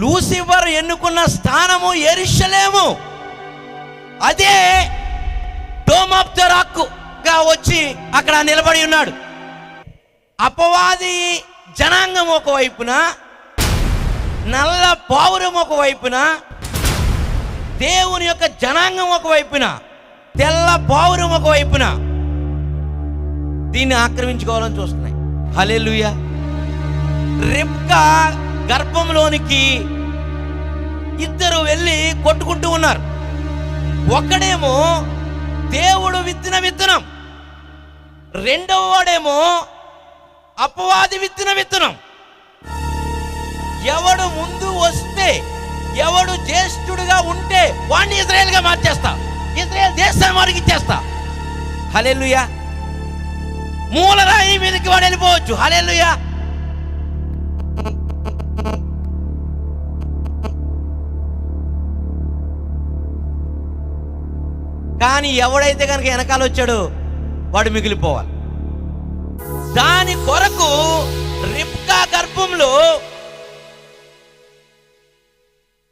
Lucifer ఎన్నుకున్న స్థానము ఎరిశలేము అదే డోమ్ ఆఫ్ ద రాక్గా వచ్చి అక్కడ నిలబడి ఉన్నాడు. అపవాది జనాంగం ఒకవైపున నల్ల పావురం ఒకవైపున దేవుని యొక్క జనాంగం ఒక వైపున తెల్ల పావురం ఒకవైపున దీన్ని ఆక్రమించుకోవాలని చూస్తున్నాయి. అలే లూయా రిప్కా గర్భంలోనికి ఇద్దరు వెళ్ళి కొట్టుకుంటూ ఉన్నారు. ఒకడేమో దేవుడు విత్తిన విత్తనం రెండవ వాడేమో అపవాది విత్తిన విత్తనం. ఎవడు ముందు వస్తే ఎవడు జ్యేష్ఠుడుగా ఉంటే వాడిని ఇజ్రాయెల్గా మార్చేస్తా. ఇజ్రాయెల్ దేశాన్ని వారికి ఇచ్చేస్తా. హలెల్లుయా. మూలరాయి మీదకి వాడు వెళ్ళిపోవచ్చు. హలెల్లుయా. కానీ ఎవడైతే కనుక వెనకాల వచ్చాడో వాడు మిగిలిపోవాలి. దాని కొరకు రిప్కా గర్భంలో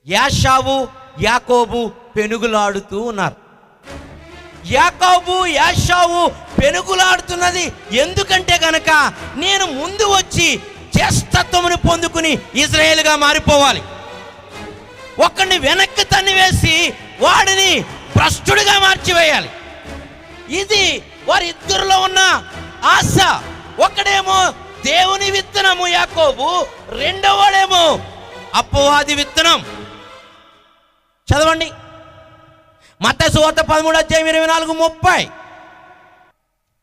యాషావు యాకోబు పెనుగులాడుతూ ఉన్నారు. యాకోబు యాషావు పెనుగులాడుతున్నది ఎందుకంటే గనక నేను ముందు వచ్చి జ్యేష్ఠత్వమును పొందుకుని ఇజ్రాయేల్గా మారిపోవాలి. ఒకడిని వెనక్కి తన్నివేసి వాడిని భ్రష్టుడిగా మార్చివేయాలి. ఇది వారిద్దరిలో ఉన్న ఆశ. ఒకడేమో దేవుని విత్తనము యాకోబు రెండవడేమో అప్పవాది విత్తనం. చదవండి. మత సువార్త పదమూడు అధ్యాయం ఇరవై నాలుగు ముప్పై.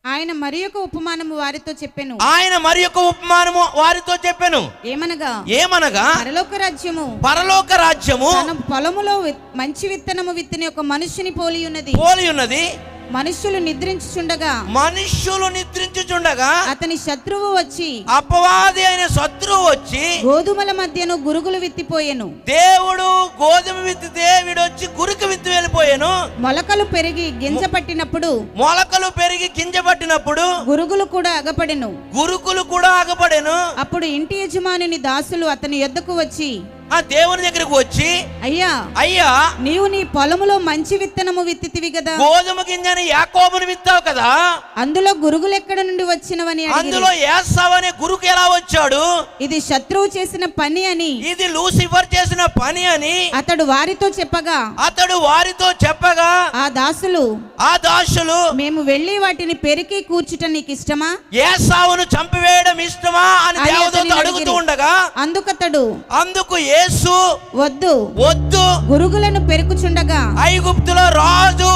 ఆయన మరి యొక్క ఉపమానము వారితో చెప్పెను. ఆయన మరి యొక్క ఉపమానము వారితో చెప్పాను. ఏమనగా? ఏమనగా? పరలోక రాజ్యము. పరలోక రాజ్యము. తన పొలములో మంచి విత్తనము విత్తిన ఒక మనుష్యుని పోలి ఉన్నది పోలి ఉన్నది మనుష్యులు నిద్రించుచుండగా మనుష్యులు నిద్రించుచుండగా అతని శత్రువు వచ్చి అపవాది అయిన శత్రువు వచ్చి గోధుమల మధ్యను గురుగులు విత్తిపోయెను. దేవుడు గోధుమ విత్తితే వీడొచ్చి గురికి విత్తి వెళ్ళిపోయాను. మొలకలు పెరిగి గింజ పట్టినప్పుడు మొలకలు పెరిగి గింజ పట్టినప్పుడు గురుగులు కూడా అగపడెను. గురుకులు కూడా ఆగపడాను అప్పుడు ఇంటి యజమానుని దాసులు అతని యొద్దకు వచ్చి ఆ దేవుని దగ్గరకు వచ్చి అయ్యా అయ్యా నీవు నీ పొలములో మంచి విత్తనము విత్తితివి కదా? గోధుమ గింజని యాకోబుని విత్తావు కదా? అందులో గురుగులు ఎక్కడ నుండి వచ్చినవని. అందులో ఏసావు అనే గురుకు ఎలా వచ్చాడు? ఇది శత్రువు చేసిన పని అని. ఇది లూసిఫర్ చేసిన పని అని అతడు వారితో చెప్పగా అతడు వారితో చెప్పగా ఆ దాసులు ఆ దాసులు మేము వెళ్ళి వాటిని పెరికి కూర్చుట నీకు ఇష్టమా ఏసావును చంపివేయడం ఇష్టమా అని దేవదూత అడుగుతూ. ఉండగా అందుకతడు అందుకు యేసు వద్దు వద్దు గురుగులను పెరుకుచుండగా ఐగుప్తులో రాజు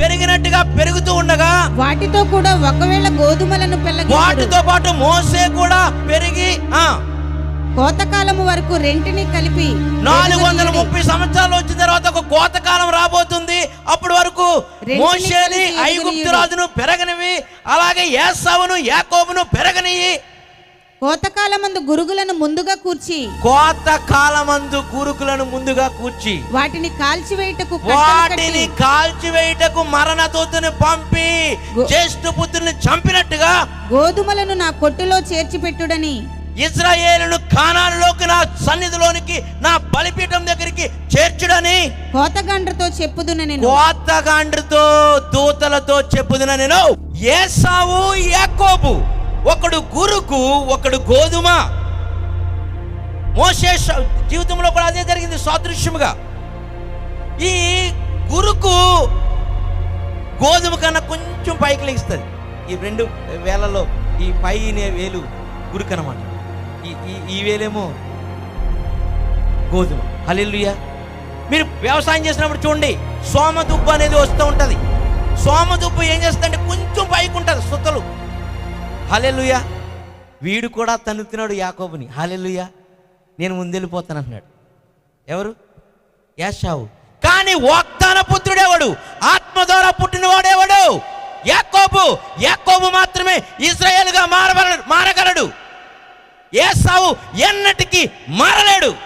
పెరిగినట్టుగా పెరుగుతూ ఉండగా వాటితో కూడా ఒకవేళ గోధుమలను పెళ్ళగి వాటితో పాటు మోసే కూడా పెరిగి ఆ కోతకాలము వరకు రెంటిని కలిపి నాలుగు వందల. ముప్పై సంవత్సరాలు వచ్చిన తర్వాత ఒక కోతకాలం రాబోతుంది మోషేని కలిపి ఐగుప్తు ఎరుగనీయుడు. రాజును పెరగనివి అలాగే ఏసావును యాకోబును పెరగనియి కోతకాలమందు గురుగులను ముందుగా కూర్చి. కోత కాలమందు గురుకులను ముందుగా కూర్చి. వాటిని కాల్చివేయుటకు వాటిని కాల్చివేయుటకు మరణ దూతని పంపి జ్యేష్ఠ పుత్రుని చంపినట్టుగా. గోధుమలను నా కొట్టులో చేర్చిపెట్టుడని. ఇజ్రాయేలును కానానులోకి నా సన్నిధిలోనికి నా బలిపీఠం దగ్గరికి చేర్చుడని కోతగండ్రతో చెప్పుదున నేను. కోతగాండ్రతో దూతలతో చెప్పుదున నేను. ఏసావు యాకోబు. ఒకడు గురుకు ఒకడు గోధుమ. మోసే జీవితంలో కూడా అదే జరిగింది సాదృశ్యముగా. ఈ గురుకు గోధుమ కన్నా కొంచెం పైకి లెగిస్తుంది. ఈ రెండు వేలలో ఈ పైనే వేలు గురుకు అనమాట ఈ ఈ- వేలేమో గోధుమ. హలెల్లుయా. మీరు వ్యవసాయం చేసినప్పుడు చూడండి సోమదుబ్బు అనేది వస్తూ ఉంటుంది. సోమదుబ్బు ఏం చేస్తుందంటే కొంచెం పైకి ఉంటుంది సుత్తలు. హలెలుయా వీడు కూడా తన్నుతున్నాడు యాకోబుని. హలెలుయా నేను ముందెళ్ళిపోతాను అంటున్నాడు. ఎవరు? యాషావు. కానీ వాగ్దాన పుత్రుడేవాడు ఆత్మ ద్వారా పుట్టినవాడేవాడు యాకోబు. యాకోబు మాత్రమే ఇజ్రాయేల్గా మారగలడు మారగలడు. ఏసావు ఎన్నటికి మారలేడు.